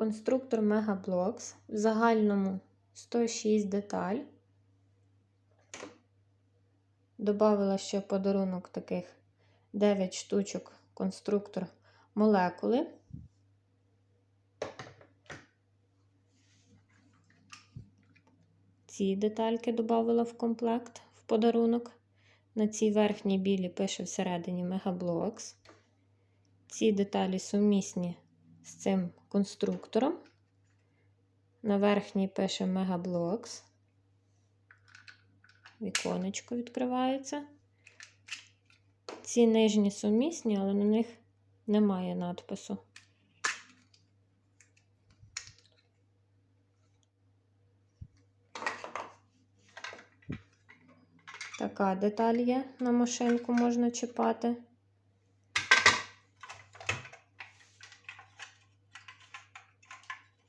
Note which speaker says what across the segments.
Speaker 1: Конструктор Megablocks. В загальному 106 деталь. Добавила ще подарунок таких 9 штучок конструктор молекули. Ці детальки додавала в комплект в подарунок. На цій верхній білі пише всередині Megablocks. Ці деталі сумісні з цим конструктором. На верхній пише Megablocks. Віконечко відкривається. Ці нижні сумісні, але на них немає надпису. Така деталь є на машинку можна чіпати.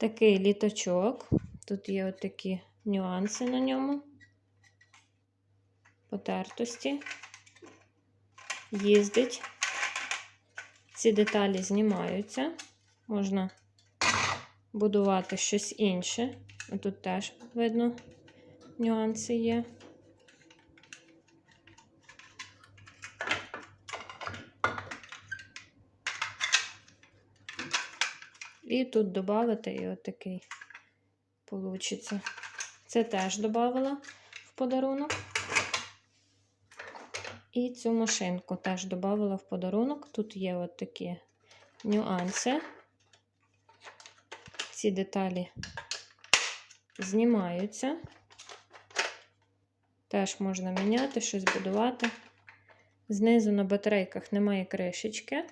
Speaker 1: Такий літочок. Тут є отакі нюанси на ньому. Потертості. Їздить. Ці деталі знімаються. Можна будувати щось інше. Тут теж видно нюанси є. І тут додати і отакий получиться. Це теж додавала в подарунок. І цю машинку теж додавала в подарунок. Тут є от такі нюанси. Ці деталі знімаються. Теж можна міняти, щось будувати. Знизу на батарейках немає кришечки,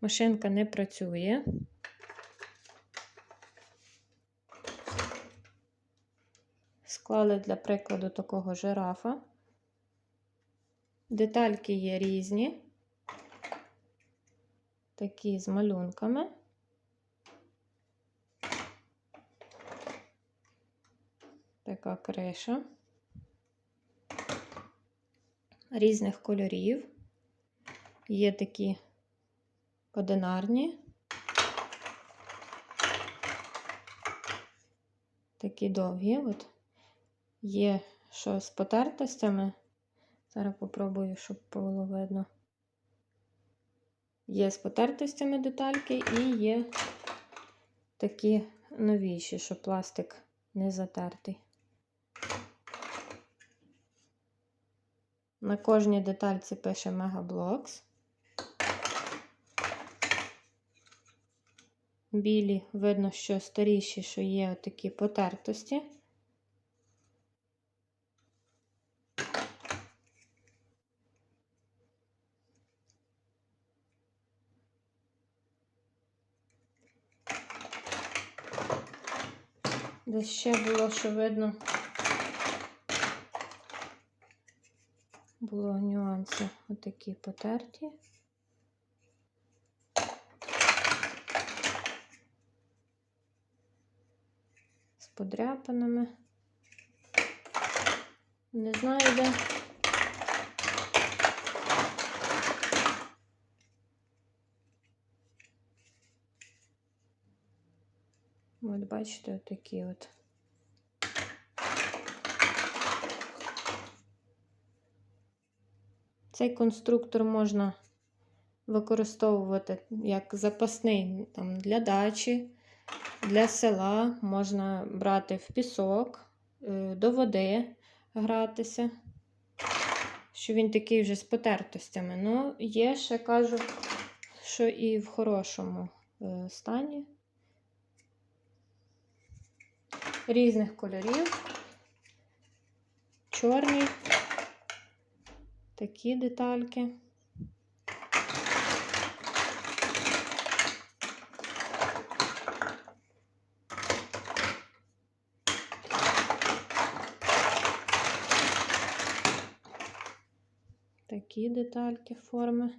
Speaker 1: машинка не працює. Склали для прикладу такого жирафа. Детальки є різні, такі з малюнками. Така криша різних кольорів. Є такі одинарні, такі довгі. От. Є що з потертостями. Зараз попробую, щоб було видно. Є з потертостями детальки і є такі новіші, що пластик не затертий. На кожній детальці пише Megablocks. Білі, видно, що старіші, що є такі потертості. Десь ще було, що видно, було нюанси отакі потерті. З подряпинами. Не знаю, де. От, бачите, отакі от. Цей конструктор можна використовувати як запасний там, для дачі, для села, можна брати в пісок, е, до води гратися, що він такий вже з потертостями. Ну, є ще кажу, що і в хорошому е, стані різних кольорів. Чорний, такі детальки. Такі детальки форми.